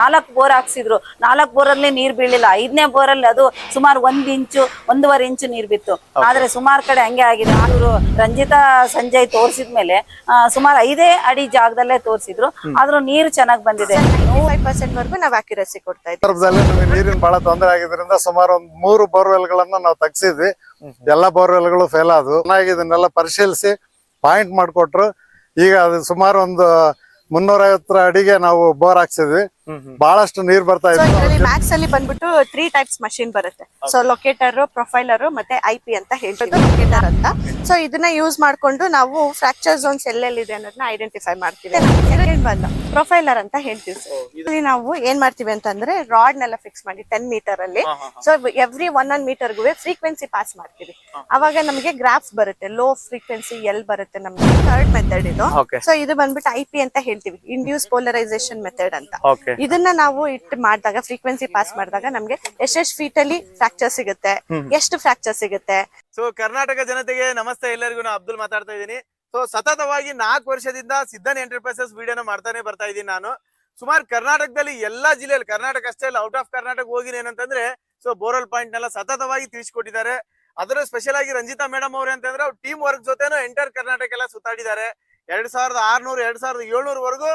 ನಾಲ್ಕು ಬೋರ್ ಹಾಕ್ಸಿದ್ರು. ನಾಲ್ಕು ಬೋರಲ್ಲಿ ನೀರ್ ಬೀಳಿಲ್ಲ. ಐದನೇ ಬೋರಲ್ಲಿ ಅದು ಸುಮಾರು ಒಂದ್ ಇಂಚು ಒಂದೂವರೆ ಇಂಚು ನೀರ್ ಬಿತ್ತು. ಆದ್ರೆ ಸುಮಾರು ಕಡೆ ಹಂಗೆ ಆಗಿದೆ. ಅವರು ರಂಜಿತಾ ಸಂಜಯ್ ತೋರ್ಸಿದ್ಮೇಲೆ ಸುಮಾರು ಐದೇ ಅಡಿ ಜಾಗದಲ್ಲೇ ತೋರ್ಸಿದ್ರು. ಆದ್ರೂ ನೀರು ಚೆನ್ನಾಗ್ ಬಂದಿದೆ. ಪರ್ಸೆಂಟ್ ವರ್ಗು ನಾವು ಅಕ್ಯುರಸಿ ಕೊಡ್ತಾ ಇದ್ದೀವಿ. ಸಂದರ್ಭದಲ್ಲಿ ನಮಗೆ ನೀರಿನ ಬಹಳ ತೊಂದರೆ ಆಗಿದ್ರಿಂದ ಸುಮಾರು ಒಂದ್ ಮೂರು ಬೋರ್ವೆಲ್ ಗಳನ್ನ ನಾವು ತಗ್ಸಿದ್ವಿ. ಎಲ್ಲಾ ಬೋರ್ವೆಲ್ಗಳು ಫೇಲ್ ಆದ್ವು. ಚೆನ್ನಾಗಿ ಇದನ್ನೆಲ್ಲ ಪರಿಶೀಲಿಸಿ ಪಾಯಿಂಟ್ ಮಾಡಿಕೊಟ್ರು. ಈಗ ಅದು ಸುಮಾರು ಒಂದು ಮುನ್ನೂರ ಐವತ್ತರ ಅಡಿಗೆ ನಾವು ಬೋರ್ ಹಾಕ್ಸಿದ್ವಿ. ಬಹಳಷ್ಟು ನೀರ್ ಬರ್ತಾ ಇದೆ ಇದರಲ್ಲಿ ಮ್ಯಾಕ್ಸ್ ಅಲ್ಲಿ ಬಂದ್ಬಿಟ್ಟು ತ್ರೀ ಟೈಪ್ಸ್ ಮಷಿನ್ ಬರುತ್ತೆ. ಸೊ ಲೊಕೇಟರ್ ಪ್ರೊಫೈಲರ್ ಮತ್ತೆ ಐ ಪಿ ಅಂತ ಹೇಳ್ತೀವಿ ಲೊಕೇಟರ್ ಅಂತ. ಸೊ ಇದನ್ನ ಯೂಸ್ ಮಾಡ್ಕೊಂಡು ನಾವು ಫ್ರಾಕ್ಚರ್ ಝೋನ್ಸ್ ಎಲ್ಲೆಲ್ಲಿದೆ ಅನ್ನೋದನ್ನ ಐಡೆಂಟಿಫೈ ಮಾಡ್ತೀವಿ. ಸೆಕೆಂಡ್ ಬಂದು ಪ್ರೊಫೈಲರ್ ಅಂತ ಹೇಳ್ತೀವಿ. Sir. ಇಲ್ಲಿ ನಾವು ಏನ್ ಮಾಡ್ತೀವಿ ಅಂತಂದ್ರೆ ರಾಡ್ ನೆಲ್ಲ ಫಿಕ್ಸ್ ಮಾಡಿ ಟೆನ್ ಮೀಟರ್ ಅಲ್ಲಿ. ಸೊ ಎವ್ರಿ ಒನ್ ಒನ್ ಮೀಟರ್ಗೂ ಫ್ರೀಕ್ವೆನ್ಸಿ ಪಾಸ್ ಮಾಡ್ತೀವಿ. ಅವಾಗ ನಮಗೆ ಗ್ರಾಫ್ ಬರುತ್ತೆ ಲೋ ಫ್ರೀಕ್ವೆನ್ಸಿ ಎಲ್ ಬರುತ್ತೆ ನಮ್ಗೆ. ಥರ್ಡ್ ಮೆಥಡ್ ಇದು. Okay. ಸೊ ಇದು ಬಂದ್ಬಿಟ್ಟು ಐ ಪಿ ಅಂತ ಹೇಳ್ತೀವಿ ಇಂಡ್ಯೂಸ್ ಪೋಲರೈಸೇಷನ್ ಮೆಥಡ್ ಅಂತ. ಓಕೆ ಇದನ್ನ ನಾವು ಇಟ್ಟು ಮಾಡಿದಾಗ ಫ್ರೀಕ್ವೆನ್ಸಿ ಪಾಸ್ ಮಾಡಿದಾಗ ನಮ್ಗೆ ಎಷ್ಟೆಷ್ಟು ಫೀಟ್ ಅಲ್ಲಿ ಫ್ರಾಕ್ಚರ್ ಸಿಗುತ್ತೆ ಎಷ್ಟು ಫ್ರಾಕ್ಚರ್ ಸಿಗುತ್ತೆ. ಸೊ ಕರ್ನಾಟಕ ಜನತೆಗೆ ನಮಸ್ತೆ. ಎಲ್ಲರಿಗೂ ನಾನು ಅಬ್ದುಲ್ ಮಾತಾಡ್ತಾ ಇದ್ದೀನಿ. ಸೊ ಸತತವಾಗಿ ನಾಲ್ಕು ವರ್ಷದಿಂದ ಸಿದ್ಧನ್ ಎಂಟರ್ಪ್ರೈಸಸ್ ವಿಡಿಯೋನ ಮಾಡ್ತಾನೆ ಬರ್ತಾ ಇದ್ದೀನಿ ನಾನು. ಸುಮಾರು ಕರ್ನಾಟಕದಲ್ಲಿ ಎಲ್ಲಾ ಜಿಲ್ಲೆಯಲ್ಲಿ ಕರ್ನಾಟಕ ಅಷ್ಟೇ ಅಲ್ಲ ಔಟ್ ಆಫ್ ಕರ್ನಾಟಕ ಹೋಗಿ ಏನಂತಂದ್ರೆ ಸೊ ಬೋರಲ್ ಪಾಯಿಂಟ್ ನೆಲ್ಲ ಸತತವಾಗಿ ತಿಳಿಸ್ಕೊಟ್ಟಿದ್ದಾರೆ. ಅದರ ಸ್ಪೆಷಲ್ ಆಗಿ ರಂಜಿತಾ ಮೇಡಮ್ ಅವ್ರೆ ಅಂತಂದ್ರೆ ಅವ್ರ ಟೀಮ್ ವರ್ಕ್ ಜೊತೆನೂ ಎಂಟರ್ ಕರ್ನಾಟಕ ಎಲ್ಲ ಸುತ್ತಾಡಿದ್ದಾರೆ. ಎರಡ್ ಸಾವಿರದ ಆರ್ನೂರು ಎರಡ್ ಸಾವಿರದ ಏಳ್ನೂರ ವರೆಗೂ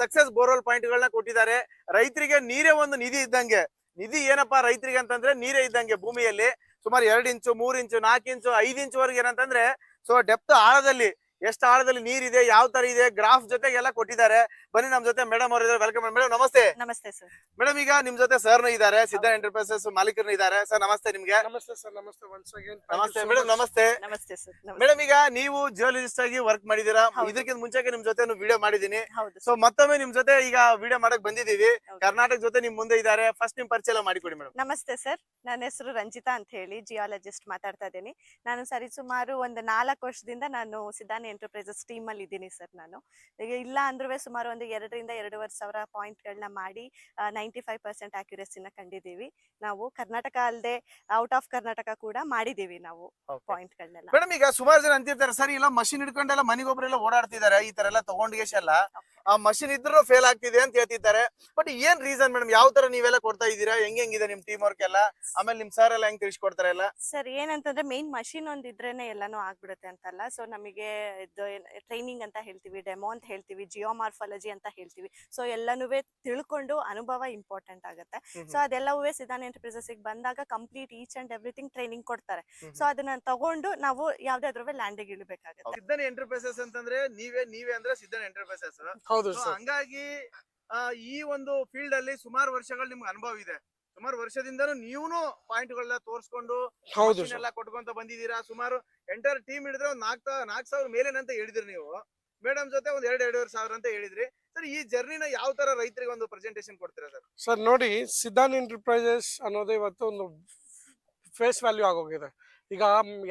ಸಕ್ಸಸ್ ಬೋರ್ವೆಲ್ ಪಾಯಿಂಟ್ ಗಳನ್ನ ಕೊಟ್ಟಿದ್ದಾರೆ. ರೈತರಿಗೆ ನೀರೇ ಒಂದು ನಿಧಿ ಇದ್ದಂಗೆ. ನಿಧಿ ಏನಪ್ಪಾ ರೈತರಿಗೆ ಅಂತಂದ್ರೆ ನೀರೇ ಇದ್ದಂಗೆ ಭೂಮಿಯಲ್ಲಿ. ಸುಮಾರು ಎರಡು ಇಂಚು, ಮೂರು ಇಂಚು, ನಾಲ್ಕು ಇಂಚು, ಐದು ಇಂಚು ವರೆಗೆ ಏನಂತಂದ್ರೆ ಸೊ ಡೆಪ್ತ್ ಆಳದಲ್ಲಿ ಎಷ್ಟು ಆಳದಲ್ಲಿ ನೀರಿದೆ ಯಾವ ತರ ಇದೆ ಗ್ರಾಫ್ ಜೊತೆ ಎಲ್ಲ ಕೊಟ್ಟಿದ್ದಾರೆ. ಬನ್ನಿ ನಮ್ ಜೊತೆ ಮೇಡಮ್ ಅವರು ಇದ್ದಾರೆ ವೆಲ್ಕಮ್ ಮೇಡಮ್ ನಮಸ್ತೆ. ನಮಸ್ತೆ ಸರ್ ಮೇಡಮ್ ಈಗ ನಿಮ್ ಜೊತೆ ಸರ್ ಇದಾರೆ ಸಿದ್ಧ ಎಂಟರ್ಪ್ರೈಸಸ್ ಮಾಲೀಕರು ಇದ್ದಾರೆ. ಸರ್ ನಮಸ್ತೆ ನಿಮ್ಗೆ. ನಮಸ್ತೆ ಸರ್ ನಮಸ್ತೆ ಒನ್ಸ್ ಅಗೇನ್ ನಮಸ್ತೆ. ಮೇಡಮ್ ನಮಸ್ತೆ. ನಮಸ್ತೆ ಸರ್ ಮೇಡಮ್ ಈಗ ನೀವು ಜಿಯೋಲಜಿಸ್ಟ್ ಆಗಿ ವರ್ಕ್ ಮಾಡಿದೀರಾ ಇದಕ್ಕಿಂತ ಮುಂಚೆಗೆ ನಿಮ್ ಜೊತೆ ವಿಡಿಯೋ ಮಾಡಿದೀನಿ ಹೌದು ಸೊ ಮತ್ತೊಮ್ಮೆ ನಿಮ್ ಜೊತೆ ಈಗ ವಿಡಿಯೋ ಮಾಡಕ್ ಬಂದಿದೀವಿ ಕರ್ನಾಟಕ ಜೊತೆ ನಿಮ್ ಮುಂದೆ ಇದ್ದಾರೆ. ಫಸ್ಟ್ ನಿಮ್ ಪರಿಚಯ ಮಾಡಿಕೊಡಿ ಮೇಡಮ್ ನಮಸ್ತೆ ಸರ್ ನನ್ನ ಹೆಸರು ರಂಜಿತಾ ಅಂತ ಹೇಳಿ ಜಿಯಾಲಜಿಸ್ಟ್ ಮಾತಾಡ್ತಾ ಇದ್ದೀನಿ. ನಾನು ಸರಿ ಸುಮಾರು ಒಂದು ನಾಲ್ಕು ವರ್ಷದಿಂದ ನಾನು ಸಿದ್ಧಾನಿ ಎಂಟರ್ಪ್ರೈಸಸ್ ಟೀಮ್ ಅಲ್ಲಿ ಇದ್ದೀನಿ ಸರ್ ನಾನು. ಈಗ ಇಲ್ಲ ಅಂದ್ರೂ ಸುಮಾರು ಒಂದು ಎರಡರಿಂದ ಎರಡೂವರೆ ಸಾವಿರ ಪಾಯಿಂಟ್ಗಳನ್ನ ಮಾಡಿ ನೈಂಟಿ ಫೈವ್ ಪರ್ಸೆಂಟ್ ಆಕ್ಯುರೇಸಿನ ಕಂಡಿದ್ದೀವಿ. ನಾವು ಕರ್ನಾಟಕ ಅಲ್ಲದೆ ಔಟ್ ಆಫ್ ಕರ್ನಾಟಕ ಕೂಡ ಮಾಡಿದ್ದೀವಿ ನಾವು ಪಾಯಿಂಟ್ಗಳನ್ನೆಲ್ಲ ಮೇಡಮ್ ಈಗ ಸುಮಾರು ಜನ ಅಂತಿರ್ತಾರೆ ಸರ್ ಇಲ್ಲ ಮಷಿನ್ ಹಿಡ್ಕೊಂಡೆಲ್ಲ ಮನೆಗೊಬ್ರೆಲ್ಲ ಓಡಾಡ್ತಿದ್ದಾರೆ ಈ ತರ ಎಲ್ಲ ತಗೊಂಡ್ಗೆಲ್ಲ ಆ ಮಷಿನ್ ಇದ್ರೂ ಫೇಲ್ ಆಗ್ತಿದೆ ಅಂತ ಹೇಳ್ತಿದ್ದಾರೆ. ಬಟ್ ಏನ್ ರೀಸನ್ ಮೇಡಮ್ ಯಾವ ತರ ನೀವೆಲ್ಲ ಕೊಡ್ತಾ ಇದೀರಾ ಹೆಂಗ್ ಹೆಂಗಿದೆ ನಿಮ್ ಟೀಮ್ ವರ್ಕ್ ಎಲ್ಲ? ಆಮೇಲೆ ನಿಮ್ ಸರ್ ಎಲ್ಲ ಹೆಂಗ್ ತಿಳಿಸ್ಕೊಡ್ತಾರೆ ಎಲ್ಲ? ಸರ್ ಏನಂತಂದ್ರೆ ಮೇನ್ ಮಷಿನ್ ಒಂದ್ ಇದ್ರೇನೆ ಎಲ್ಲಾನು ಆಗ್ಬಿಡುತ್ತೆ ಅಂತಲ್ಲ. ಸೊ ನಮಗೆ ಇದು ಟ್ರೈನಿಂಗ್ ಅಂತ ಹೇಳ್ತೀವಿ ಡೆಮೋ ಅಂತ ಹೇಳ್ತೀವಿ ಜಿಯೋಮಾರ್ಫಾಲಜಿ ಅಂತ ಹೇಳ್ತೀವಿ. ಸೊ ಎಲ್ಲಾನು ತಿಳ್ಕೊಂಡು ಅನುಭವ ಇಂಪಾರ್ಟೆಂಟ್ ಆಗುತ್ತೆ. ಸೊ ಅದೆಲ್ಲವೂ ಸಿದ್ಧಾನ್ ಎಂಟರ್ಪ್ರೈಸಸ್ ಬಂದಾಗ complete each and everything training ಕೊಡ್ತಾರೆ. ಸೊ ಅದನ್ನ ತಗೊಂಡು ನಾವು ಯಾವ್ದಾದ್ರು ಲ್ಯಾಂಡಿಗೆ ಇಳಿಬೇಕಾಗುತ್ತೆ. ಸಿದ್ಧನ್ ಎಂಟರ್ಪ್ರೈಸಸ್ ಅಂತಂದ್ರೆ ನೀವೇ ನೀವೇ ಅಂದ್ರೆ ಸಿದ್ಧನ್ ಎಂಟರ್ಪ್ರೈಸಸ್ ಹೌದು ಹಂಗಾಗಿ ಆ, ಈ ಒಂದು ಫೀಲ್ಡ್ ಅಲ್ಲಿ ಸುಮಾರು ವರ್ಷಗಳು ನಿಮ್ಗೆ ಅನುಭವ ಇದೆ. ಸುಮಾರು ವರ್ಷದಿಂದನೂ ನೀವೂನು ಪಾಯಿಂಟ್ ಗಳೆಲ್ಲ ತೋರಿಸ್ಕೊಂಡು ಹೌದು ಎಲ್ಲ ಕೊಟ್ಕೊಂತ ಬಂದಿದ್ದೀರಾ? ಸುಮಾರು ಎಂಟರ್ ಟೀಮ್ ಹಿಡಿದ್ರೆ ಒಂದ್ ನಾಕ್ ನಾಲ್ಕು ಸಾವಿರ ಮೇಲೇನಂತ ಹೇಳಿದ್ರಿ ನೀವು. ಮೇಡಮ್ ಜೊತೆ ಒಂದ್ ಎರಡ್ ಎರಡೂವರೆ ಸಾವಿರ ಅಂತ ಹೇಳಿದ್ರಿ. ಸರ್ ಈ ಜರ್ನಿನ ಯಾವ ತರ ರೈತರಿಗೆ ಒಂದು ಪ್ರೆಸೆಂಟೇಶನ್ ಕೊಡ್ತೀರಾ ಸರ್? ಸರ್ ನೋಡಿ ಸಿದ್ಧಾನ್ ಎಂಟರ್ಪ್ರೈಸಸ್ ಅನ್ನೋದು ಇವತ್ತು ಒಂದು ಫೇಸ್ ವ್ಯಾಲ್ಯೂ ಆಗೋಗಿದೆ. ಈಗ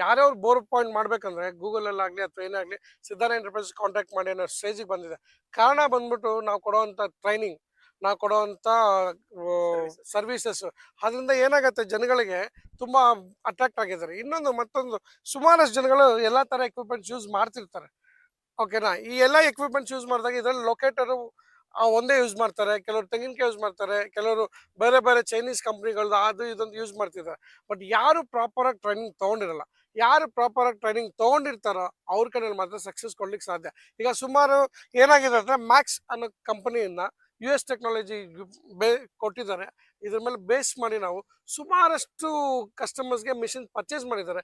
ಯಾರ್ಯಾರು ಬೋರ್ ಪಾಯಿಂಟ್ ಮಾಡ್ಬೇಕಂದ್ರೆ ಗೂಗಲ್ ಆಗಲಿ ಅಥವಾ ಏನೇ ಆಗಲಿ ಸಿದ್ಧಾನ್ ಎಂಟರ್ಪ್ರೈಸಸ್ ಕಾಂಟ್ಯಾಕ್ಟ್ ಮಾಡಿ ಅನ್ನೋ ಸ್ಟೇಜಿಗೆ ಬಂದಿದೆ. ಕಾರಣ ಬಂದ್ಬಿಟ್ಟು ನಾವು ಕೊಡುವಂತ ಟ್ರೈನಿಂಗ್ ನಾವು ಕೊಡೋವಂಥ ಸರ್ವಿಸಸ್ ಅದರಿಂದ ಏನಾಗುತ್ತೆ ಜನಗಳಿಗೆ ತುಂಬ ಅಟ್ರಾಕ್ಟ್ ಆಗಿದ್ದಾರೆ. ಇನ್ನೊಂದು ಮತ್ತೊಂದು ಸುಮಾರಷ್ಟು ಜನಗಳು ಎಲ್ಲ ಥರ ಎಕ್ವಿಪ್ಮೆಂಟ್ಸ್ ಯೂಸ್ ಮಾಡ್ತಿರ್ತಾರೆ. ಓಕೆನಾ ಈ ಎಲ್ಲ ಎಕ್ವಿಪ್ಮೆಂಟ್ಸ್ ಯೂಸ್ ಮಾಡಿದಾಗ ಇದರಲ್ಲಿ ಲೊಕೇಟರು ಒಂದೇ ಯೂಸ್ ಮಾಡ್ತಾರೆ, ಕೆಲವರು ತೆಂಗಿನಕಾಯಿ ಯೂಸ್ ಮಾಡ್ತಾರೆ, ಕೆಲವರು ಬೇರೆ ಬೇರೆ ಚೈನೀಸ್ ಕಂಪ್ನಿಗಳದ್ದು ಅದು ಇದೊಂದು ಯೂಸ್ ಮಾಡ್ತಿದ್ದಾರೆ. ಬಟ್ ಯಾರು ಪ್ರಾಪರಾಗಿ ಟ್ರೈನಿಂಗ್ ತೊಗೊಂಡಿರಲ್ಲ, ಯಾರು ಪ್ರಾಪರಾಗಿ ಟ್ರೈನಿಂಗ್ ತೊಗೊಂಡಿರ್ತಾರೋ ಅವ್ರ ಕಡೆಯಲ್ಲಿ ಮಾತ್ರ ಸಕ್ಸಸ್ ಕೊಡ್ಲಿಕ್ಕೆ ಸಾಧ್ಯ. ಈಗ ಸುಮಾರು ಏನಾಗಿದೆ ಅಂದರೆ ಮ್ಯಾಕ್ಸ್ ಅನ್ನೋ ಕಂಪನಿಯಿಂದ ಯು ಎಸ್ ಟೆಕ್ನಾಲಜಿ ಬೇ ಕೊಟ್ಟಿದ್ದಾರೆ. ಇದ್ರ ಮೇಲೆ ಬೇಸ್ ಮಾಡಿ ನಾವು ಸುಮಾರಷ್ಟು ಕಸ್ಟಮರ್ಸ್ಗೆ ಮಿಷಿನ್ ಪರ್ಚೇಸ್ ಮಾಡಿದ್ದಾರೆ.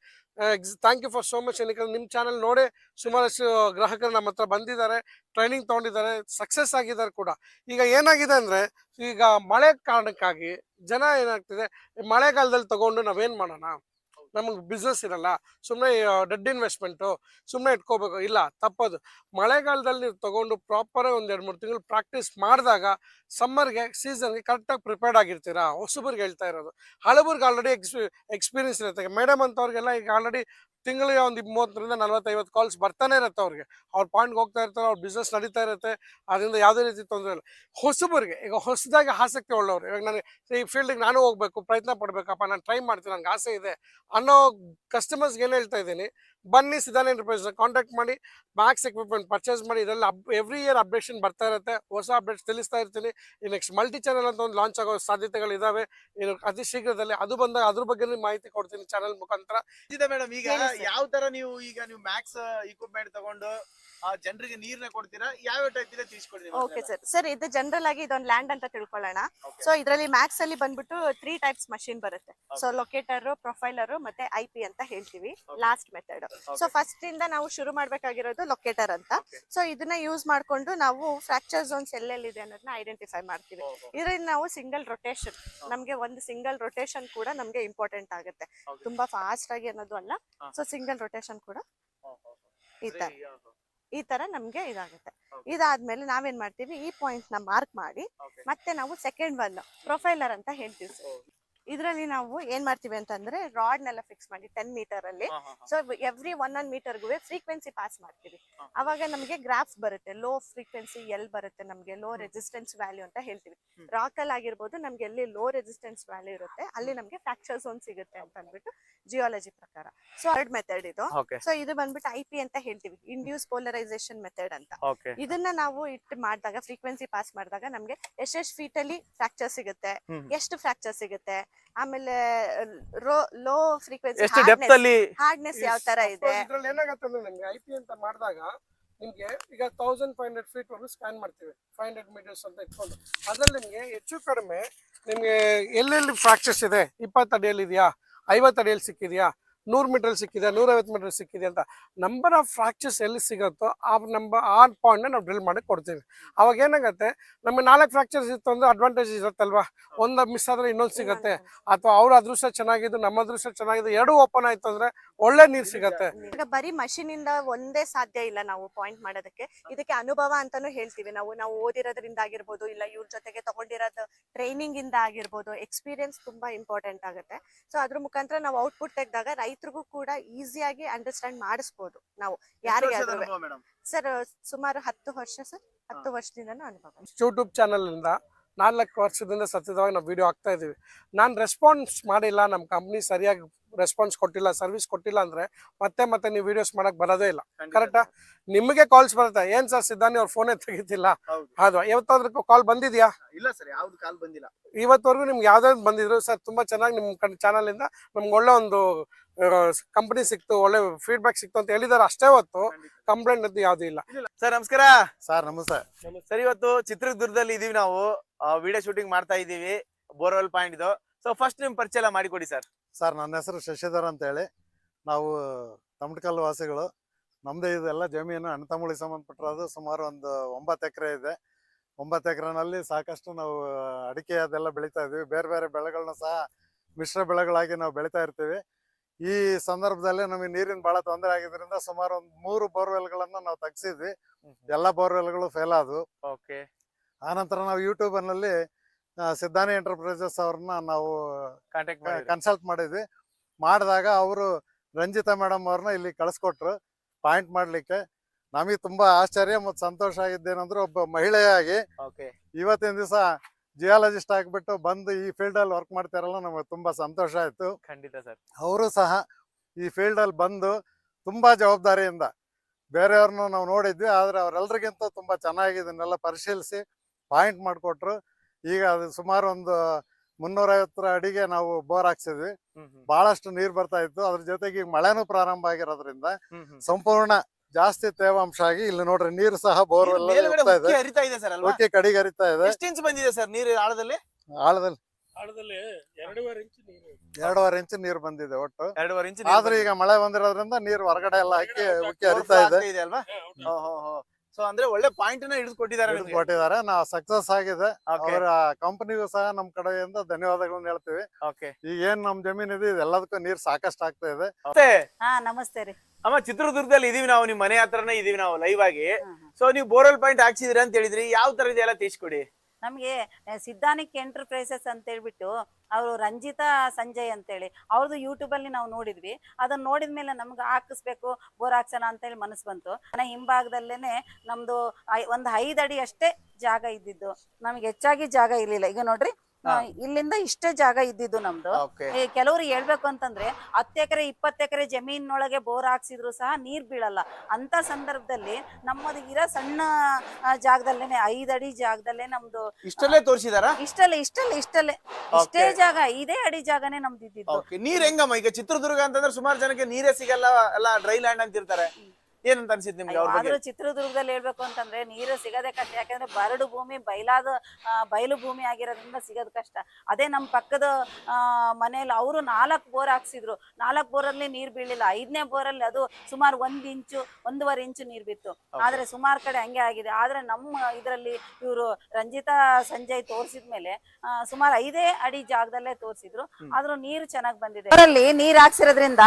Thank you for so much ಏನಕ್ಕೆ ನಿಮ್ಮ ಚಾನಲ್ ನೋಡೇ ಸುಮಾರಷ್ಟು ಗ್ರಾಹಕರು ನಮ್ಮ ಹತ್ರ ಬಂದಿದ್ದಾರೆ ಟ್ರೈನಿಂಗ್ ತೊಗೊಂಡಿದ್ದಾರೆ ಸಕ್ಸಸ್ ಆಗಿದ್ದಾರೆ ಕೂಡ. ಈಗ ಏನಾಗಿದೆ ಅಂದರೆ, ಈಗ ಮಳೆ ಕಾರಣಕ್ಕಾಗಿ ಜನ ಏನಾಗ್ತಿದೆ, ಮಳೆಗಾಲದಲ್ಲಿ ತಗೊಂಡು ನಾವೇನು ಮಾಡೋಣ? ನಮಗೆ ಬಿಸ್ನೆಸ್ ಇರಲ್ಲ. ಸುಮ್ಮನೆ ಡೆಡ್ ಇನ್ವೆಸ್ಟ್ಮೆಂಟು ಸುಮ್ಮನೆ ಇಟ್ಕೋಬೇಕು. ಇಲ್ಲ, ತಪ್ಪದು. ಮಳೆಗಾಲದಲ್ಲಿ ನೀವು ತೊಗೊಂಡು ಪ್ರಾಪರಾಗಿ ಒಂದು ಎರಡು ಮೂರು ತಿಂಗಳು ಪ್ರಾಕ್ಟೀಸ್ ಮಾಡಿದಾಗ ಸಮ್ಮರ್ಗೆ ಸೀಸನ್ಗೆ ಕರೆಕ್ಟಾಗಿ ಪ್ರಿಪೇರ್ಡ್ ಆಗಿರ್ತೀರಾ? ಹೊಸಬರಿಗೆ ಹೇಳ್ತಾ ಇರೋದು. ಹಳಬರ್ಗೆ ಆಲ್ರೆಡಿ ಎಕ್ಸ್ಪಿ ಎಕ್ಸ್ಪೀರಿಯನ್ಸ್ ಇರುತ್ತೆ. ಮೇಡಮ್ ಅಂತವ್ರಿಗೆಲ್ಲ ಈಗ ಆಲ್ರೆಡಿ ತಿಂಗಳಿಗೆ ಒಂದು ಮೂವತ್ತರಿಂದ ನಲವತ್ತೈವತ್ತು ಕಾಲ್ಸ್ ಬರ್ತಾನೆ ಇರುತ್ತೆ ಅವ್ರಿಗೆ. ಅವ್ರ ಪಾಯಿಂಟ್ಗೆ ಹೋಗ್ತಾ ಇರ್ತಾರೆ, ಅವ್ರ ಬಿಸ್ನೆಸ್ ನಡೀತಾ ಇರುತ್ತೆ, ಅದರಿಂದ ಯಾವುದೇ ರೀತಿ ತೊಂದರೆ ಇಲ್ಲ. ಹೊಸಬರಿಗೆ, ಈಗ ಹೊಸದಾಗಿ ಆಸಕ್ತಿ ಉಳ್ಳವ್ರು, ಇವಾಗ ನಾನು ಈ ಫೀಲ್ಡಿಗೆ ನಾನು ಹೋಗ್ಬೇಕು, ಪ್ರಯತ್ನ ಪಡಬೇಕಪ್ಪ, ನಾನು ಟ್ರೈ ಮಾಡ್ತೀನಿ ನನಗೆ ಆಸೆ ಇದೆ ಅನ್ನೋ ಕಸ್ಟಮರ್ಸ್ಗೆ ಏನು ಹೇಳ್ತಾ ಇದ್ದೀನಿ ಬನ್ನಿ ಸಿದ್ಧಾನ್ ಎಂಟರ್ಪ್ರೈಸ್ ಕಾಂಟ್ಯಾಕ್ಟ್ ಮಾಡಿ ಮ್ಯಾಕ್ಸ್ ಎಕ್ವಿಪ್ಮೆಂಟ್ ಪರ್ಚೇಸ್ ಮಾಡಿ ಇದೆಲ್ಲ ಎವ್ರಿ ಇಯರ್ ಅಪ್ಡೇಷನ್ ಬರ್ತಾ ಇರುತ್ತೆ. ಹೊಸ ಅಪ್ಡೇಟ್ಸ್ ತಿಳಿಸ್ತಾ ಇರ್ತೀನಿ. ಈ ನೆಕ್ಸ್ಟ್ ಮಲ್ಟಿ ಚಾನಲ್ ಅಂತ ಒಂದು ಲಾಂಚ್ ಆಗೋ ಸಾಧ್ಯತೆಗಳು ಇದಾವೆ. ಇನ್ನು ಅತಿ ಶೀಘ್ರದಲ್ಲಿ ಅದು ಬಂದಾಗ ಅದ್ರ ಬಗ್ಗೆ ಮಾಹಿತಿ ಕೊಡ್ತೀನಿ ಚಾನಲ್ ಮುಖಾಂತರ. ಮೇಡಮ್ ಈಗ. ಯಾವ ತರ ನೀವು ಈಗ ನೀವು ಮ್ಯಾಕ್ಸ್ ಇಕ್ವಿಪ್ಮೆಂಟ್ ತಗೊಂಡು ಜನರಿಗೆ ನೀರ್ನ ಕೊಡ್ತೀರಾ? ಯಾವ ಟೈಪ್ ಇದೆ ತಿಳಿಸ್ಕೊಡಿ ಓಕೆ ಸರ್ ಸರ್ ಇದು ಜನರಲ್ ಆಗಿ ಇದೊಂದು ಲ್ಯಾಂಡ್ ಅಂತ ತಿಳ್ಕೊಳ್ಳೋಣ. ಸೊ ಇದರಲ್ಲಿ ಮ್ಯಾಕ್ಸ್ ಅಲ್ಲಿ ಬಂದ್ಬಿಟ್ಟು ತ್ರೀ ಟೈಪ್ಸ್ ಮಷಿನ್ ಬರುತ್ತೆ. ಸೊ ಲೊಕೇಟರ್ ಪ್ರೊಫೈಲರ್ ಮತ್ತೆ ಐ ಪಿ ಅಂತ ಹೇಳ್ತೀವಿ. ಲಾಸ್ಟ್ ಮೆಥಡ್ ಸೊ ಫಸ್ಟ್ ಇಂದ ನಾವು ಶುರು ಮಾಡ್ಬೇಕಾಗಿರೋದು ಲೊಕೇಟರ್ ಅಂತ. ಸೊ ಇದನ್ನ ಯೂಸ್ ಮಾಡ್ಕೊಂಡು ನಾವು ಫ್ರಾಕ್ಚರ್ ಝೋನ್ಸ್ ಎಲ್ಲೆಲ್ಲಿದೆ ಅನ್ನೋದನ್ನ ಐಡೆಂಟಿಫೈ ಮಾಡ್ತೀವಿ. ಇದರಿಂದ ನಾವು ಸಿಂಗಲ್ ರೊಟೇಷನ್ ನಮ್ಗೆ ಒಂದು ಸಿಂಗಲ್ ರೊಟೇಷನ್ ಕೂಡ ನಮ್ಗೆ ಇಂಪಾರ್ಟೆಂಟ್ ಆಗುತ್ತೆ. ತುಂಬಾ ಫಾಸ್ಟ್ ಆಗಿ ಅನ್ನೋದು ಅಲ್ಲ. ಸೊ ಸಿಂಗಲ್ ರೊಟೇಷನ್ ಕೂಡ ಈ ತರ. ಈ ತರ ನಮ್ಗೆ ಇದಾಗುತ್ತೆ. ಇದಾದ್ಮೇಲೆ ನಾವೇನ್ ಮಾಡ್ತೀವಿ ಈ ಪಾಯಿಂಟ್ನ ಮಾರ್ಕ್ ಮಾಡಿ ಮತ್ತೆ ನಾವು ಸೆಕೆಂಡ್ ಒನ್ ಪ್ರೊಫೈಲರ್ ಅಂತ ಹೇಳ್ತೀವಿ. ಇದ್ರಲ್ಲಿ ನಾವು ಏನ್ ಮಾಡ್ತೀವಿ ಅಂತಂದ್ರೆ ರಾಡ್ ನೆಲ್ಲ ಫಿಕ್ಸ್ ಮಾಡಿ ಟೆನ್ ಮೀಟರ್ ಅಲ್ಲಿ. ಸೊ ಎವ್ರಿ ಒನ್ ಒನ್ ಮೀಟರ್ಗೂ ಫ್ರೀಕ್ವೆನ್ಸಿ ಪಾಸ್ ಮಾಡ್ತೀವಿ. ಅವಾಗ ನಮಗೆ ಗ್ರಾಫ್ಸ್ ಬರುತ್ತೆ. ಲೋ ಫ್ರೀಕ್ವೆನ್ಸಿ ಎಲ್ ಬರುತ್ತೆ ನಮ್ಗೆ. ಲೋ ರೆಸಿಸ್ಟೆನ್ಸ್ ವ್ಯಾಲ್ಯೂ ಅಂತ ಹೇಳ್ತೀವಿ. ರಾಕ್ ಅಲ್ಲಿ ಆಗಿರ್ಬೋದು ನಮ್ಗೆ ಎಲ್ಲಿ ಲೋ ರೆಸಿಸ್ಟೆನ್ಸ್ ವ್ಯಾಲ್ಯೂ ಇರುತ್ತೆ ಅಲ್ಲಿ ನಮ್ಗೆ ಫ್ರಾಕ್ಚರ್ ಝೋನ್ ಸಿಗುತ್ತೆ ಅಂತ ಅಂದ್ಬಿಟ್ಟು ಜಿಯಾಲಜಿ ಪ್ರಕಾರ. ಸೊ ಥರ್ಡ್ ಮೆಥಡ್ ಇದು. ಸೊ ಇದು ಬಂದ್ಬಿಟ್ಟು ಐ ಪಿ ಅಂತ ಹೇಳ್ತೀವಿ. ಇಂಡ್ಯೂಸ್ ಪೋಲರೈಸೇಷನ್ ಮೆಥಡ್ ಅಂತ. ಇದನ್ನ ನಾವು ಇಟ್ಟು ಮಾಡಿದಾಗ ಫ್ರೀಕ್ವೆನ್ಸಿ ಪಾಸ್ ಮಾಡಿದಾಗ ನಮ್ಗೆ ಎಷ್ಟೆಷ್ಟು ಫೀಟ್ ಅಲ್ಲಿ ಫ್ರಾಕ್ಚರ್ ಸಿಗುತ್ತೆ. ಎಷ್ಟು ಫ್ರಾಕ್ಚರ್ ಸಿಗುತ್ತೆ ಆಮೇಲೆ ರೋ ಲೋ ಫ್ರೀಕ್ವೆನ್ಸಿ ಎಷ್ಟು ಡೆಪ್ತ್ ಅಲ್ಲಿ ಹಾರ್ಡ್ನೆಸ್ ಯಾವ ತರ ಇದೆ? ಇದ್ರಲ್ಲಿ ಏನಾಗುತ್ತೆ ಅಂದ್ರೆ ನಿಮ್ಗೆ ಐ ಪಿ ಅಂತ ಮಾಡಿದಾಗ ನಿಮ್ಗೆ ಈಗ ತೌಸಂಡ್ ಫೈವ್ ಹಂಡ್ರೆಡ್ ಫೀಟ್ ವರೆಗೂ ಸ್ಕ್ಯಾನ್ ಮಾಡ್ತೀವಿ ಫೈವ್ ಹಂಡ್ರೆಡ್ ಮೀಟರ್ಸ್ ಅಂತ ಇಟ್ಕೊಂಡು. ಅದ್ರಲ್ಲಿ ನಿಮ್ಗೆ ಹೆಚ್ಚು ಕಡಿಮೆ ನಿಮ್ಗೆ ಎಲ್ಲೆಲ್ಲಿ ಫ್ರಾಕ್ಚರ್ಸ್ ಇದೆ? ಇಪ್ಪತ್ತು ಅಡಿಯಲ್ಲಿ ಇದೆಯಾ? ಐವತ್ತು ಅಡಿಯಲ್ಲಿ ಸಿಕ್ಕಿದ್ಯಾ? ನೂರು ಮೀಟರ್ ಸಿಕ್ಕಿದೆ, ನೂರೈವತ್ತು ಮೀಟರ್ ಸಿಕ್ಕಿದೆ ಅಂತ. ನಂಬರ್ ಆಫ್ ಫ್ರಾಕ್ಚರ್ಸ್ ಎಲ್ಲಿ ಸಿಗುತ್ತೋ ಆ ನಂಬರ್ ಆ ಪಾಯಿಂಟ್ನ ನಾವು ಡ್ರಿಲ್ ಮಾಡಿ ಕೊಡ್ತೀವಿ. ಅವಾಗ ಏನಾಗುತ್ತೆ, ನಮಗೆ ನಾಲ್ಕು ಫ್ರಾಕ್ಚರ್ಸ್ ಇತ್ತು ಅಂದ್ರೆ ಅಡ್ವಾಂಟೇಜ್ ಇರುತ್ತಲ್ವಾ? ಒಂದು ಮಿಸ್ ಆದ್ರೆ ಇನ್ನೊಂದು ಸಿಗುತ್ತೆ. ಅಥವಾ ಅವ್ರ ಅದೃಷ್ಟ ಚೆನ್ನಾಗಿದ್ದು, ನಮ್ಮ ಅದೃಷ್ಟ ಚೆನ್ನಾಗಿದ್ದು, ಎರಡು ಓಪನ್ ಆಯ್ತು ಅಂದ್ರೆ ಒಳ್ಳೆ ನೀರು ಸಿಗುತ್ತೆ. ಬರೀ ಮಷಿನ್ ಇಂದ ಒಂದೇ ಸಾಧ್ಯ ಇಲ್ಲ ನಾವು ಪಾಯಿಂಟ್ ಮಾಡೋದಕ್ಕೆ. ಇದಕ್ಕೆ ಅನುಭವ ಅಂತಾನು ಹೇಳ್ತೀವಿ. ನಾವು ನಾವು ಓದಿರೋದ್ರಿಂದ ಆಗಿರ್ಬೋದು, ಇಲ್ಲ ಇವ್ರ ಜೊತೆಗೆ ತಗೊಂಡಿರೋದು ಟ್ರೈನಿಂಗ್ ಇಂದ ಆಗಿರ್ಬೋದು ಎಕ್ಸ್ಪೀರಿಯನ್ಸ್ ತುಂಬಾ ಇಂಪಾರ್ಟೆಂಟ್ ಆಗುತ್ತೆ. ಸೊ ಅದ್ರ ಮುಖಾಂತರ ನಾವು ಔಟ್ಪುಟ್ ತೆಗೆದಾಗ ರೈತರಿಗೂ ಕೂಡ ಈಸಿಯಾಗಿ ಅಂಡರ್ಸ್ಟ್ಯಾಂಡ್ ಮಾಡಿಸ್ಬೋದು ನಾವು ಯಾರಿಗೆ ಸರ್ ಸುಮಾರು ಹತ್ತು ವರ್ಷ ಸರ್ ಹತ್ತು ವರ್ಷದಿಂದ ಅನುಭವ ಯೂಟ್ಯೂಬ್ ಚಾನಲ್ ಇಂದ ನಾಲ್ಕು ವರ್ಷದಿಂದ ಸತತವಾಗಿ ನಾವು ವಿಡಿಯೋ ಹಾಕ್ತಾ ಇದೀವಿ ನಾನು ರೆಸ್ಪಾನ್ಸ್ ಮಾಡಿಲ್ಲ ನಮ್ಮ ಕಂಪ್ನಿ ಸರಿಯಾಗಿ ರೆಸ್ಪಾನ್ಸ್ ಕೊಟ್ಟಿಲ್ಲ ಸರ್ವಿಸ್ ಕೊಟ್ಟಿಲ್ಲ ಅಂದ್ರೆ ಮತ್ತೆ ಮತ್ತೆ ನೀವು ವಿಡಿಯೋಸ್ ಮಾಡಕ್ ಬರೋದೇ ಇಲ್ಲ. ಕರೆಕ್ಟಾ ನಿಮಗೆ ಕಾಲ್ಸ್ ಬರುತ್ತೆ. ಏನ್ ಸರ್ ಸಿದ್ಧಾನಿ ಅವ್ರ ಫೋನೇ ತೆಗಿತಿಲ್ಲ? ಅದು ಹೌದು ಯಾವತ್ತಾದ್ರೂ ಕಾಲ್ ಬಂದಿದ್ಯಾ? ಇಲ್ಲ ಸರ್ ಯಾವ್ದು ಕಾಲ್ ಬಂದಿಲ್ಲ. ಇವತ್ತವರೆಗೂ ನಿಮ್ಗೆ ಯಾವ್ದಾದ್ರು ಬಂದಿದ್ರು ಸರ್ ತುಂಬಾ ಚೆನ್ನಾಗಿ ನಿಮ್ ಕಡೆ ಚಾನಲ್ ಇಂದ ನಮ್ಗೆ ಒಳ್ಳೆ ಒಂದು ಕಂಪನಿ ಸಿಕ್ತು ಒಳ್ಳೆ ಫೀಡ್ಬ್ಯಾಕ್ ಸಿಕ್ತು ಅಂತ ಹೇಳಿದಾರೆ ಅಷ್ಟೇ ಹೊತ್ತು ಕಂಪ್ಲೇಂಟ್ ಅದು ಯಾವ್ದು ಇಲ್ಲ. ಸರ್ ನಮಸ್ಕಾರ. ಸರ್ ನಮಸ್ತೆ. ಸರ್ ಇವತ್ತು ಚಿತ್ರದುರ್ಗದಲ್ಲಿ ಇದೀವಿ ನಾವು. ವಿಡಿಯೋ ಶೂಟಿಂಗ್ ಮಾಡ್ತಾ ಇದೀವಿ. ಬೋರ್ವೆಲ್ ಪಾಯಿಂಟ್ ಇದು. ಸೊ ಫಸ್ಟ್ ನಿಮ್ ಪರಿಚಯ ಎಲ್ಲ ಮಾಡಿಕೊಡಿ ಸರ್ ಸರ್ ನನ್ನ ಹೆಸರು ಶಶಿಧರ್ ಅಂತೇಳಿ. ನಾವು ತಮಟಕಲ್ ವಾಸಿಗಳು. ನಮ್ಮದೇ ಇದೆಲ್ಲ ಜಮೀನು ಅಣ್ಣ ತಮ್ಮಳಿಗೆ ಸಂಬಂಧಪಟ್ಟಿರೋದು ಸುಮಾರು ಒಂದು ಒಂಬತ್ತು ಎಕರೆ ಇದೆ. ಒಂಬತ್ತು ಎಕರೆನಲ್ಲಿ ಸಾಕಷ್ಟು ನಾವು ಅಡಿಕೆ ಅದೆಲ್ಲ ಬೆಳೀತಾ ಇದ್ದೀವಿ. ಬೇರೆ ಬೇರೆ ಬೆಳೆಗಳನ್ನ ಸಹ ಮಿಶ್ರ ಬೆಳೆಗಳಾಗಿ ನಾವು ಬೆಳೀತಾ ಇರ್ತೀವಿ. ಈ ಸಂದರ್ಭದಲ್ಲಿ ನಮಗೆ ನೀರಿನ ಬಹಳ ತೊಂದರೆ ಆಗಿದ್ರಿಂದ ಸುಮಾರು ಒಂದು ಮೂರು ಬೋರ್ವೆಲ್ಗಳನ್ನು ನಾವು ತೆಗ್ಸಿದ್ವಿ. ಎಲ್ಲ ಬೋರ್ವೆಲ್ಗಳು ಫೇಲ್ ಆದವು. ಓಕೆ. ಆನಂತರ ನಾವು ಯೂಟ್ಯೂಬ್ನಲ್ಲಿ ಸಿದ್ಧಾನಿ ಎಂಟರ್ಪ್ರೈಸಸ್ ಅವ್ರನ್ನ ನಾವು ಕಾಂಟ್ಯಾಕ್ಟ್ ಕನ್ಸಲ್ಟ್ ಮಾಡಿದ್ವಿ. ಮಾಡಿದಾಗ ಅವರು ರಂಜಿತಾ ಮೇಡಮ್ ಅವ್ರನ್ನ ಇಲ್ಲಿ ಕಳಿಸ್ಕೊಟ್ರು. ಪಾಯಿಂಟ್ ಮಾಡ್ಲಿಕ್ಕೆ. ನಮಗೆ ತುಂಬಾ ಆಶ್ಚರ್ಯ ಮತ್ತು ಸಂತೋಷ ಆಗಿದ್ದೇನಂದ್ರೆ ಒಬ್ಬ ಮಹಿಳೆಯಾಗಿ ಇವತ್ತಿನ ದಿವಸ ಜಿಯಾಲಜಿಸ್ಟ್ ಆಗಿಬಿಟ್ಟು ಬಂದು ಈ ಫೀಲ್ಡ್ ಅಲ್ಲಿ ವರ್ಕ್ ಮಾಡ್ತಾರಲ್ಲ ನಮಗೆ ತುಂಬಾ ಸಂತೋಷ ಆಯ್ತು. ಖಂಡಿತ ಸರ್. ಅವರು ಸಹ ಈ ಫೀಲ್ಡ್ ಅಲ್ಲಿ ಬಂದು ತುಂಬಾ ಜವಾಬ್ದಾರಿಯಿಂದ ಬೇರೆಯವ್ರನ್ನ ನಾವು ನೋಡಿದ್ವಿ ಆದ್ರೆ ಅವರೆಲ್ಲರಿಗಿಂತ ತುಂಬಾ ಚೆನ್ನಾಗಿ ಇದನ್ನೆಲ್ಲ ಪರಿಶೀಲಿಸಿ ಪಾಯಿಂಟ್ ಮಾಡಿಕೊಟ್ರು. ಈಗ ಅದು ಸುಮಾರು ಒಂದು ಮುನ್ನೂರೈವತ್ತರ ಅಡಿಗೆ ನಾವು ಬೋರ್ ಹಾಕ್ಸಿದ್ವಿ. ಬಹಳಷ್ಟು ನೀರ್ ಬರ್ತಾ ಇತ್ತು. ಅದ್ರ ಜೊತೆಗೆ ಈಗ ಮಳೆನೂ ಪ್ರಾರಂಭ ಆಗಿರೋದ್ರಿಂದ ಸಂಪೂರ್ಣ ಜಾಸ್ತಿ ತೇವಾಂಶ ಆಗಿ ಇಲ್ಲಿ ನೋಡ್ರಿ ನೀರು ಸಹ ಬೋರ್ ಮೇಲ್ಗಡೆ ಇದೆ ಉಕ್ಕಿ ಹರಿತಾ ಇದೆ ಸರ್ ಅಲ್ವಾ? ಓಕೆ ಕಡಿಗೆ ಹರಿತಾ ಇದೆ. ಎಷ್ಟು ಇಂಚ್ ಬಂದಿದೆ ಸರ್ ನೀರು ಆಳದಲ್ಲಿ? ಆಳದಲ್ಲಿ. ಆಳದಲ್ಲಿ ಎರಡೂವರೆ ಇಂಚ್ ನೀರು. ಎರಡೂವರೆ ಇಂಚು ನೀರು ಬಂದಿದೆ ಒಟ್ಟು. ಎರಡೂವರೆ ಇಂಚ್ ಆದ್ರೆ ಈಗ ಮಳೆ ಬಂದಿರೋದ್ರಿಂದ ನೀರು ಹೊರಗಡೆ ಎಲ್ಲ ಹಾಕಿ ಉಕ್ಕಿ ಹರಿತಾ ಇದೆ. ಇದೆ ಅಲ್ವಾ? ಸೊ ಅಂದ್ರೆ ಒಳ್ಳೆ ಪಾಯಿಂಟ್ನ ಹಿಡಿದುಕೊಟ್ಟಿದ್ದಾರೆ ಕೊಟ್ಟಿದ್ದಾರೆ ನಾವು ಸಕ್ಸಸ್ ಆಗಿದೆ. ಅವರ ಕಂಪನಿಗೂ ಸಹ ನಮ್ ಕಡೆಯಿಂದ ಧನ್ಯವಾದಗಳನ್ನ ಹೇಳ್ತೀವಿ. ಓಕೆ ಈಗ ಏನ್ ನಮ್ ಜಮೀನ್ ಇದೆ ಇದೆಲ್ಲದಕ್ಕೂ ನೀರ್ ಸಾಕಷ್ಟು ಆಗ್ತಾ ಇದೆ. ಮತ್ತೆ ಹಾ ನಮಸ್ತೆ ರೀ. ಅಮ್ಮ ಚಿತ್ರದುರ್ಗದಲ್ಲಿ ಇದೀವಿ ನಾವು ನಿಮ್ ಮನೆ ಹತ್ರನೇ ಇದೀವಿ ನಾವು ಲೈವ್ ಆಗಿ. ಸೊ ನೀವು ಬೋರ್ವೆಲ್ ಪಾಯಿಂಟ್ ಹಾಕ್ಸಿದ್ರಿ ಅಂತ ಹೇಳಿದ್ರಿ. ಯಾವ ತರ ಇದೆಲ್ಲ ತಿಳಿಸ್ಕೊಡಿ. ನಮ್ಗೆ ಸಿದ್ಧಾನಿಕ್ ಎಂಟರ್ಪ್ರೈಸಸ್ ಅಂತ ಹೇಳ್ಬಿಟ್ಟು ಅವರು ರಂಜಿತಾ ಸಂಜಯ್ ಅಂತೇಳಿ ಅವ್ರದ್ದು ಯೂಟ್ಯೂಬಲ್ಲಿ ನಾವು ನೋಡಿದ್ವಿ. ಅದನ್ನ ನೋಡಿದ್ಮೇಲೆ ನಮ್ಗೆ ಹಾಕಿಸ್ಬೇಕು, ಬೋರ್ ಹಾಕ್ಸೋಣ ಅಂತೇಳಿ ಮನಸ್ಸು ಬಂತು. ಮನೆ ಹಿಂಭಾಗದಲ್ಲೇನೆ ನಮ್ದು ಐ- ಒಂದು ಐದು ಅಡಿ ಅಷ್ಟೇ ಜಾಗ ಇದ್ದಿದ್ದು. ನಮಗೆ ಹೆಚ್ಚಾಗಿ ಜಾಗ ಇರ್ಲಿಲ್ಲ. ಈಗ ನೋಡ್ರಿ ಇಲ್ಲಿಂದ ಇಷ್ಟೇ ಜಾಗ ಇದ್ದಿದ್ದು ನಮ್ದು. ಕೆಲವರು ಹೇಳ್ಬೇಕು ಅಂತಂದ್ರೆ ಹತ್ತು ಎಕರೆ ಇಪ್ಪತ್ತು ಎಕರೆ ಜಮೀನೊಳಗೆ ಬೋರ್ ಹಾಕ್ಸಿದ್ರು ಸಹ ನೀರ್ ಬೀಳಲ್ಲ. ಅಂತ ಸಂದರ್ಭದಲ್ಲಿ ನಮ್ಮದು ಇರೋ ಸಣ್ಣ ಜಾಗದಲ್ಲೇನೆ ಐದಡಿ ಅಡಿ ಜಾಗದಲ್ಲೇ ನಮ್ದು ಇಷ್ಟಲ್ಲೇ ತೋರಿಸಿದಾರ? ಇಷ್ಟಲ್ಲೇ ಇಷ್ಟಲ್ಲೇ ಇಷ್ಟಲ್ಲೇ. ಇಷ್ಟೇ ಜಾಗ ಇದೇ ಅಡಿ ಜಾಗನೇ ನಮ್ದು ಇದ್ದಿದ್ದು ನೀರ್ ಹೆಂಗಮ್ಮ? ಈಗ ಚಿತ್ರದುರ್ಗ ಅಂತಂದ್ರೆ ಸುಮಾರು ಜನಕ್ಕೆ ನೀರೇ ಸಿಗಲ್ಲ ಎಲ್ಲ ಡ್ರೈ ಲ್ಯಾಂಡ್ ಅಂತಿರ್ತಾರೆ. ಏನಂತ ಅನ್ಸಿದ್ ನಿಮ್ಗೆ ಅವ್ರ ಬಗ್ಗೆ? ಆದ್ರೂ ಚಿತ್ರದುರ್ಗದಲ್ಲಿ ಹೇಳ್ಬೇಕು ಅಂತಂದ್ರೆ ನೀರು ಸಿಗದೆ ಕಷ್ಟ. ಯಾಕಂದ್ರೆ ಬರಡು ಭೂಮಿ ಬಯಲಾದ ಆ, ಬಯಲು ಭೂಮಿ ಆಗಿರೋದ್ರಿಂದ ಸಿಗೋದು ಕಷ್ಟ. ಅದೇ ನಮ್ಮ ಪಕ್ಕದ ಆ, ಮನೇಲಿ ಅವರು ನಾಲ್ಕು ಬೋರ್ ಹಾಕ್ಸಿದ್ರು. ನಾಲ್ಕು ಬೋರಲ್ಲಿ ನೀರ್ ಬೀಳಿಲ್ಲ. ಐದನೇ ಬೋರಲ್ಲಿ ಅದು ಸುಮಾರು ಒಂದ್ ಇಂಚು ಒಂದೂವರೆ ಇಂಚು ನೀರ್ ಬಿತ್ತು. ಆದ್ರೆ ಸುಮಾರು ಕಡೆ ಹಂಗೆ ಆಗಿದೆ. ಆದ್ರೆ ನಮ್ಮ ಇದರಲ್ಲಿ ಇವರು ರಂಜಿತಾ ಸಂಜಯ್ ತೋರಿಸಿದ್ಮೇಲೆ ಸುಮಾರು ಐದೇ ಅಡಿ ಜಾಗದಲ್ಲೇ ತೋರಿಸಿದ್ರು. ಆದ್ರೂ ನೀರು ಚೆನ್ನಾಗಿ ಬಂದಿದೆ. ಬೋರಲ್ಲಿ ನೀರ್ ಹಾಕ್ಸಿರೋದ್ರಿಂದ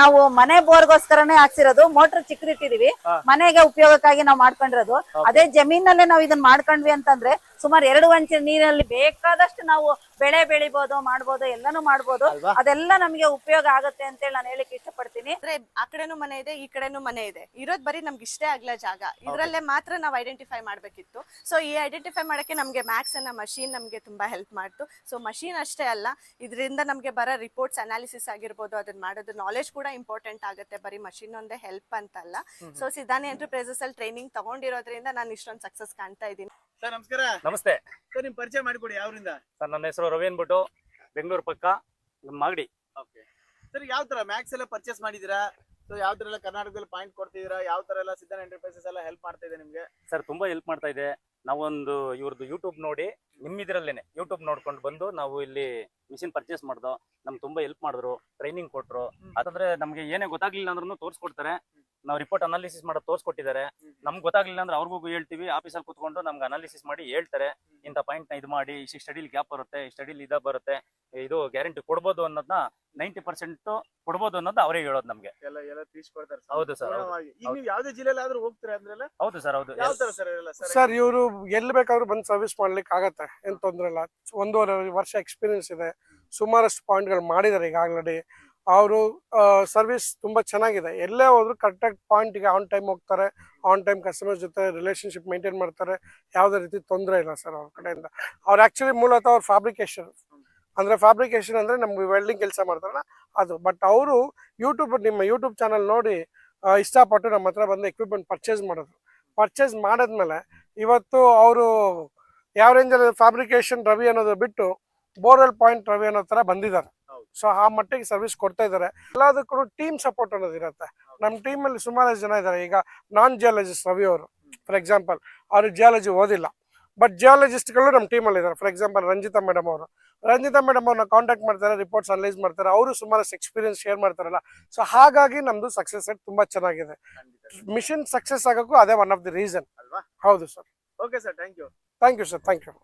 ನಾವು ಮನೆ ಬೋರ್ಗೋಸ್ಕರನೇ ಹಾಕ್ಸಿರೋದು. ಮೋಟರ್ ಚಿಕ್ಕದಿಟ್ಟಿದೀವಿ ಮನೆಗೆ ಉಪಯೋಗಕ್ಕಾಗಿ ನಾವು ಮಾಡ್ಕೊಂಡಿರೋದು. ಅದೇ ಜಮೀನಲ್ಲೇ ನಾವು ಇದನ್ನ ಮಾಡ್ಕೊಂಡ್ವಿ ಅಂತಂದ್ರೆ ಸುಮಾರು ಎರಡು ಅಂಚಿನ ನೀರಲ್ಲಿ ಬೇಕಾದಷ್ಟು ನಾವು ಬೆಳೆ ಬೆಳಿಬಹುದು ಮಾಡ್ಬೋದು ಎಲ್ಲಾನು ಮಾಡ್ಬೋದು. ಅದೆಲ್ಲ ನಮಗೆ ಉಪಯೋಗ ಆಗುತ್ತೆ ಅಂತ ಹೇಳಿ ನಾನು ಹೇಳಿಕ್ ಇಷ್ಟಪಡ್ತೀನಿ. ಅಂದ್ರೆ ಆ ಕಡೆನೂ ಮನೆ ಇದೆ ಈ ಕಡೆನೂ ಮನೆ ಇದೆ. ಇರೋದ್ ಬರೀ ನಮ್ಗೆ ಇಷ್ಟೇ ಆಗ್ಲ ಜಾಗ. ಇದ್ರಲ್ಲೇ ಮಾತ್ರ ನಾವು ಐಡೆಂಟಿಫೈ ಮಾಡ್ಬೇಕಿತ್ತು. ಸೊ ಈ ಐಡೆಂಟಿಫೈ ಮಾಡಕ್ಕೆ ನಮ್ಗೆ ಮ್ಯಾಕ್ಸ್ ಅನ್ನ ಮಷೀನ್ ನಮ್ಗೆ ತುಂಬಾ ಹೆಲ್ಪ್ ಮಾಡ್ತು. ಸೊ ಮಷೀನ್ ಅಷ್ಟೇ ಅಲ್ಲ ಇದರಿಂದ ನಮ್ಗೆ ಬರೋ ರಿಪೋರ್ಟ್ಸ್ ಅನಾಲಿಸಿಸ್ ಆಗಿರ್ಬೋದು ಅದನ್ನ ಮಾಡೋದು ನಾಲೆಜ್ ಕೂಡ ಇಂಪಾರ್ಟೆಂಟ್ ಆಗುತ್ತೆ. ಬರೀ ಮಷೀನ್ ಒಂದೇ ಹೆಲ್ಪ್ ಅಂತಲ್ಲ. ಸೊ ಸಿದ್ಧಾನಿ ಎಂಟರ್ಪ್ರೈಸಸ್ ಅಲ್ಲಿ ಟ್ರೈನಿಂಗ್ ತಗೊಂಡಿರೋದ್ರಿಂದ ನಾನು ಇಷ್ಟೊಂದು ಸಕ್ಸಸ್ ಕಾಣ್ತಾ ಇದ್ದೀನಿ. ಸರ್ ನಮಸ್ಕಾರ. ನಮಸ್ತೆ. ಸರ್ ನಿಮ್ ಪರಿಚಯ ಮಾಡಿಕೊಡಿ ಯಾವ್ರಿಂದ? ಸರ್ ನನ್ನ ಹೆಸರು ರವಿ ಅನ್ಬಿಟ್ಟು ಬೆಂಗಳೂರು ಪಕ್ಕ ನಮ್ಮ ಮಾಗಡಿ. ಓಕೆ. ಸರ್ ಯಾವ ತರ ಮ್ಯಾಕ್ಸ್ ಎಲ್ಲ ಪರ್ಚೇಸ್ ಮಾಡಿದೀರಾ? ಸೊ ಯಾವ ತರ ಎಲ್ಲ ಕರ್ನಾಟಕದಲ್ಲಿ ಪಾಯಿಂಟ್ ಕೊಡ್ತಿದೀರಾ? ಯಾವ ತರ ಎಲ್ಲ ಸಿದ್ಧನ ಎಂಟರ್ಪ್ರೈಸಸ್ ಎಲ್ಲ ಹೆಲ್ಪ್ ಮಾಡ್ತಾ ಇದೆ ನಿಮ್ಗೆ? ಸರ್ ತುಂಬಾ ಹೆಲ್ಪ್ ಮಾಡ್ತಾ ಇದೆ. ನಾವೊಂದು ಇವ್ರದ್ದು ಯೂಟ್ಯೂಬ್ ನೋಡಿ ನಿಮ್ಮಿದ್ರಲ್ಲೇನೆ ಯೂಟ್ಯೂಬ್ ನೋಡ್ಕೊಂಡು ಬಂದು ನಾವು ಇಲ್ಲಿ ಮಿಷಿನ್ ಪರ್ಚೇಸ್ ಮಾಡ್ದೋ ನಮ್ಗೆ ತುಂಬಾ ಹೆಲ್ಪ್ ಮಾಡಿದ್ರು ಟ್ರೈನಿಂಗ್ ಕೊಟ್ರು. ಅದಂದ್ರೆ ನಮ್ಗೆ ಏನೇ ಗೊತ್ತಾಗ್ಲಿಲ್ಲ ಅಂದ್ರೂ ತೋರಿಸ್ಕೊಡ್ತಾರೆ. ನಾವು ರಿಪೋರ್ಟ್ ಅನಾಲಿಸಿಸ್ ಮಾಡೋದು ತೋರಿಸ್ಕೊಟ್ಟಿದ್ದಾರೆ ನಮ್ಗೆ ಗೊತ್ತಾಗ್ಲಿಲ್ಲ ಅಂದ್ರೆ ಅವ್ರಿಗೂ ಹೇಳ್ತೀವಿ. ಆಫೀಸಲ್ಲಿ ಕುತ್ಕೊಂಡು ನಮ್ಗೆ ಅನಾಲಿಸಿಸ್ ಮಾಡಿ ಹೇಳ್ತಾರೆ. ಇಂಥ ಪಾಯಿಂಟ್ನ ಇದು ಮಾಡಿ ಇಷ್ಟು ಸ್ಟಡಿಲಿ ಗ್ಯಾಪ್ ಬರುತ್ತೆ ಇಷ್ಟು ಸ್ಟಡಿಲಿ ಇದ ಬರುತ್ತೆ ಇದು ಗ್ಯಾರಂಟಿ ಕೊಡ್ಬೋದು ಅನ್ನೋದನ್ನ ನೈಂಟಿ ಪರ್ಸೆಂಟ್ ಕೊಡ್ಬೋದು ಅನ್ನೋದು ಅವರೇ ಹೇಳೋದು ನಮ್ಗೆ. ಎಲ್ಲ ಎಲ್ಲ ತಿಳಿಸ್ಕೊಡ್ತಾರೆ ಹೌದು ಸರ್ ಯಾವುದೇ ಜಿಲ್ಲೆಯಲ್ಲಿ ಹೋಗ್ತೀರಾ ಹೌದು ಸರ್ ಹೌದು. ಯಾವ ತರ ಸರ್ ಎಲ್ಲ ಸರ್? ಸರ್ ಇವರು ಎಲ್ಲಿ ಬೇಕಾದ್ರೂ ಬಂದು ಸರ್ವಿಸ್ ಮಾಡ್ಲಿಕ್ಕೆ ಆಗತ್ತೆ. ಏನ್ ತೊಂದ್ರೆ ಇಲ್ಲ. ಒಂದೂವರೆ ವರ್ಷ ಎಕ್ಸ್ಪೀರಿಯನ್ಸ್ ಇದೆ. ಸುಮಾರಷ್ಟು ಪಾಯಿಂಟ್ಗಳು ಮಾಡಿದ್ದಾರೆ ಈಗ ಆಲ್ರೆಡಿ ಅವರು ಸರ್ವಿಸ್ ತುಂಬಾ ಚೆನ್ನಾಗಿದೆ. ಎಲ್ಲೇ ಹೋದ್ರು ಕರೆಕ್ಟಾಗಿ ಪಾಯಿಂಟ್ಗೆ ಆನ್ ಟೈಮ್ ಹೋಗ್ತಾರೆ. ಆನ್ ಟೈಮ್ ಕಸ್ಟಮರ್ ಜೊತೆ ರಿಲೇಶನ್ಶಿಪ್ ಮೇಂಟೈನ್ ಮಾಡ್ತಾರೆ. ಯಾವುದೇ ರೀತಿ ತೊಂದರೆ ಇಲ್ಲ ಸರ್ ಅವ್ರ ಕಡೆಯಿಂದ. ಅವ್ರು ಆ್ಯಕ್ಚುಲಿ ಮೂಲತಃ ಅವ್ರ ಫ್ಯಾಬ್ರಿಕೇಶನ್ ಅಂದ್ರೆ ಫ್ಯಾಬ್ರಿಕೇಶನ್ ಅಂದ್ರೆ ನಮ್ಗೆ ವೆಲ್ಡಿಂಗ್ ಕೆಲಸ ಮಾಡ್ತಾರಲ್ಲ, ಅದು. ಬಟ್ ಅವರು ಯೂಟ್ಯೂಬ್ ನಿಮ್ಮ ಯೂಟ್ಯೂಬ್ ಚಾನಲ್ ನೋಡಿ ಇಷ್ಟಪಟ್ಟು ನಮ್ಮ ಹತ್ರ ಬಂದು ಎಕ್ವಿಪ್ಮೆಂಟ್ ಪರ್ಚೇಸ್ ಮಾಡೋದು ಪರ್ಚೇಸ್ ಮಾಡಿದ್ಮೇಲೆ ಇವತ್ತು ಅವರು ಯಾವ ರೇಂಜಲ್ಲಿ ಫ್ಯಾಬ್ರಿಕೇಶನ್ ರವಿ ಅನ್ನೋದು ಬಿಟ್ಟು ಬೋರ್ವೆಲ್ ಪಾಯಿಂಟ್ ರವಿ ಅನ್ನೋ ಥರ ಬಂದಿದ್ದಾರೆ. ಸೊ ಆ ಮಟ್ಟಿಗೆ ಸರ್ವಿಸ್ ಕೊಡ್ತಾ ಇದ್ದಾರೆ. ಎಲ್ಲದಕ್ಕೂ ಟೀಮ್ ಸಪೋರ್ಟ್ ಅನ್ನೋದು ಇರುತ್ತೆ. ನಮ್ಮ ಟೀಮಲ್ಲಿ ಸುಮಾರು ಜನ ಇದ್ದಾರೆ. ಈಗ ನಾನ್ ಜಿಯಾಲಜಿಸ್ಟ್ ರವಿ ಅವರು ಫಾರ್ ಎಕ್ಸಾಂಪಲ್ ಅವರು ಜಿಯಾಲಜಿ ಓದಿಲ್ಲ. ಬಟ್ ಜಿಯಾಲಜಿಸ್ಟ್ಗಳು ನಮ್ಮ ಅಲ್ಲಿ ಇದ್ದಾರೆ. ಫಾರ್ ಎಕ್ಸಾಂಪಲ್ ರಂಜಿತಾ ಮೇಡಮ್ ಅವರು. ರಂಜಿತಾ ಮೇಡಮ್ ಅವ್ರನ್ನ ಕಾಂಟ್ಯಾಕ್ಟ್ ಮಾಡ್ತಾರೆ ರಿಪೋರ್ಟ್ಸ್ ಅನಲೈಸ್ ಮಾಡ್ತಾರೆ. ಅವರು ಸುಮಾರು ಎಕ್ಸ್ಪೀರಿಯನ್ಸ್ ಶೇರ್ ಮಾಡ್ತಾರಲ್ಲ. ಸೊ ಹಾಗಾಗಿ ನಮ್ದು ಸಕ್ಸಸ್ ರೇಟ್ ತುಂಬಾ ಚೆನ್ನಾಗಿದೆ. ಮಿಷನ್ ಸಕ್ಸಸ್ ಆಗೋಕ್ಕೂ ಅದೇ ಒನ್ ಆಫ್ ದಿ ರೀಸನ್ ಅಲ್ವಾ? ಹೌದು sir okay sir thank you thank you sir thank you